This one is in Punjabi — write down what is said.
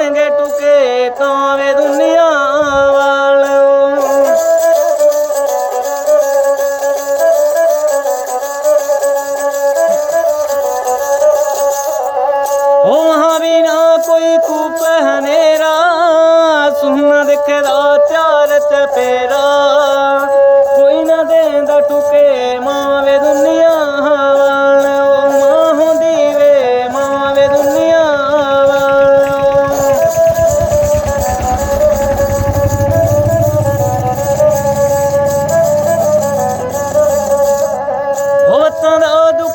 ਜਾਣਗੇ ਟੁਕੇ ਕਾਵੇਂ ਦੁਨੀਆ ਵਾਲ ਹੋ ਮਹਾਵੀਰਾ ਕੋਈ ਕੂਪ ਹਨੇਰਾ ਸੁਹਣਾ ਦੇਖਦਾ